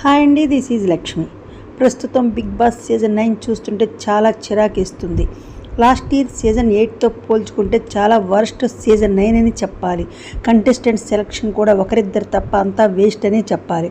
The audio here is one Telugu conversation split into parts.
హాయ్ అండి దిస్ ఈజ్ లక్ష్మి. ప్రస్తుతం బిగ్ బాస్ సీజన్ నైన్ చూస్తుంటే చాలా చిరాకేస్తుంది. లాస్ట్ ఇయర్ సీజన్ ఎయిట్తో పోల్చుకుంటే చాలా వర్స్ట్ సీజన్ నైన్ అని చెప్పాలి. కంటెస్టెంట్ సెలక్షన్ కూడా ఒకరిద్దరు తప్ప అంతా వేస్ట్ అని చెప్పాలి.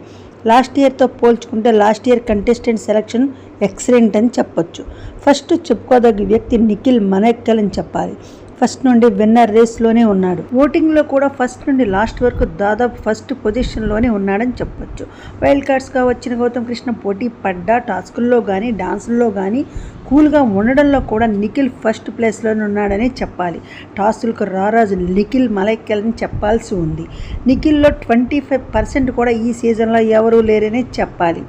లాస్ట్ ఇయర్తో పోల్చుకుంటే last year contestant selection excellent అని చెప్పొచ్చు. ఫస్ట్ చెప్పుకోదగ్గ వ్యక్తి నిఖిల్ మనెక్కల్ అని చెప్పాలి. ఫస్ట్ నుండి విన్నర్ రేస్లోనే ఉన్నాడు. ఓటింగ్లో కూడా ఫస్ట్ నుండి లాస్ట్ వరకు దాదాపు ఫస్ట్ పొజిషన్లోనే ఉన్నాడని చెప్పొచ్చు. వైల్డ్ కార్డ్స్గా వచ్చిన గౌతమ్ కృష్ణ పోటీ పడ్డా టాస్కుల్లో కానీ డాన్సుల్లో కానీ కూల్గా ఉండడంలో కూడా నిఖిల్ ఫస్ట్ ప్లేస్లోనే ఉన్నాడని చెప్పాలి. టాసులకు రారాజు నిఖిల్ మలైక్కెల్ని చెప్పాల్సి ఉంది. నిఖిల్లో ట్వంటీ ఫైవ్ పర్సెంట్ కూడా ఈ సీజన్లో ఎవరూ లేరని చెప్పాలి.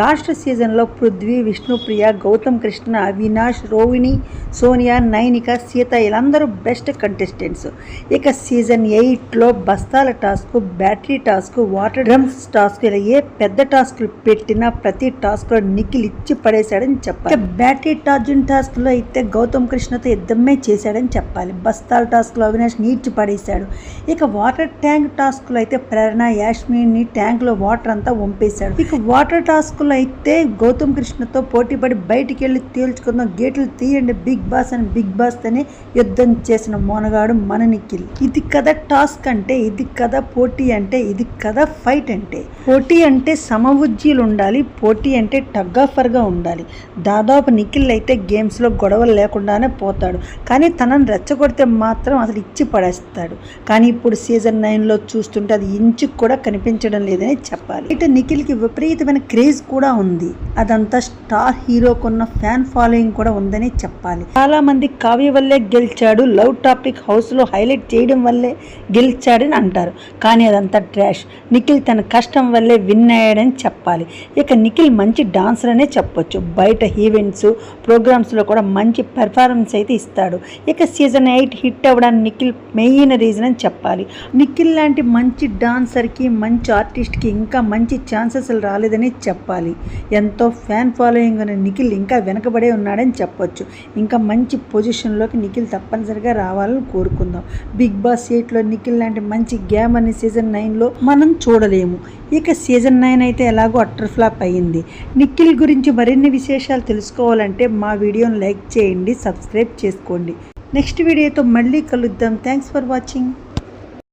లాస్ట్ సీజన్లో పృథ్వీ విష్ణుప్రియ గౌతమ్ కృష్ణ అవినాష్ రోహిణి సోనియా నైనిక సీత వీళ్ళందరూ బెస్ట్ కంటెస్టెంట్స్. ఇక సీజన్ ఎయిట్లో బస్తాల task battery task water drums task ఇలా ఏ పెద్ద టాస్క్లు పెట్టినా ప్రతి టాస్క్లో నిఖిల్ ఇచ్చి పడేశాడని చెప్పాలి. బ్యాటరీ బ్యాటరీ టాస్క్లో అయితే గౌతమ్ కృష్ణతో యుద్ధమే చేశాడని చెప్పాలి. బస్తాల టాస్క్లో అవినాష్ నీడ్చి పడేశాడు. ఇక వాటర్ ట్యాంక్ టాస్క్లో అయితే ప్రేరణ యాష్మిని ట్యాంక్లో వాటర్ అంతా వంపేశాడు. ఇక వాటర్ టాస్క్లో అయితే గౌతమ్ కృష్ణతో పోటీపడి బయటికి వెళ్ళి తేల్చుకుందాం. గేట్లు తీయండి. బిగ్ బాస్ అని బిగ్ బాస్ తోనే యుద్ధం చేసిన మోనగాడు మన నిఖిల్. ఇది కదా టాస్క్ అంటే ఇది కదా పోటీ అంటే ఇది కదా ఫైట్ అంటే. పోటీ అంటే సమవుజ్జీలు ఉండాలి పోటీ అంటే టగ్ ఆఫర్గా ఉండాలి. దాదాపు నిఖిల్ అయితే గేమ్స్లో గొడవలు లేకుండానే పోతాడు. కానీ తనని రెచ్చగొడితే మాత్రం అసలు ఇచ్చి పడేస్తాడు. కానీ ఇప్పుడు సీజన్ నైన్లో చూస్తుంటే అది ఇంచుకు కూడా కనిపించడం లేదని చెప్పాలి. ఇటు నిఖిల్కి విపరీతమైన క్రేజ్ కూడా ఉంది. అదంతా స్టార్ హీరోకున్న ఫ్యాన్ ఫాలోయింగ్ కూడా ఉందని చెప్పాలి. చాలా మంది కావ్య వల్లే గెలిచాడు లవ్ టాపిక్ హౌస్లో హైలైట్ చేయడం వల్లే గెలిచాడని అంటారు. కానీ అదంతా ట్రాష్. నిఖిల్ తన కష్టం వల్లే విన్ అయ్యాడని చెప్పాలి. ఇక నిఖిల్ మంచి డాన్సర్ అనే చెప్పొచ్చు. బయట ఈవెంట్స్ ప్రోగ్రామ్స్లో కూడా మంచి పెర్ఫార్మెన్స్ అయితే ఇస్తాడు. ఇక సీజన్ ఎయిట్ హిట్ అవ్వడానికి నిఖిల్ మెయిన్ రీజన్ అని చెప్పాలి. నిఖిల్ లాంటి మంచి డాన్సర్కి మంచి ఆర్టిస్ట్కి ఇంకా మంచి ఛాన్సెస్ రాలేదని చెప్పాలి. ఎంతో ఫ్యాన్ ఫాలోయింగ్ ఉన్న నిఖిల్ ఇంకా వెనకబడే ఉన్నాడని చెప్పొచ్చు. ఇంకా మంచి పొజిషన్లోకి నిఖిల్ తప్పనిసరిగా రావాలని కోరుకుందాం. బిగ్ బాస్ ఎయిట్లో నిఖిల్ లాంటి మంచి గేమ్ అనే సీజన్ నైన్లో మనం చూడలేము. ఇక సీజన్ నైన్ అయితే ఎలాగో అట్టర్ ఫ్లాప్ అయ్యింది. నిఖిల్ గురించి మరిన్ని విశేషాలు తెలుసుకోవాలంటే మా వీడియోను లైక్ చేయండి సబ్స్క్రైబ్ చేసుకోండి. నెక్స్ట్ వీడియోతో మళ్ళీ కలుద్దాం. Thanks for watching.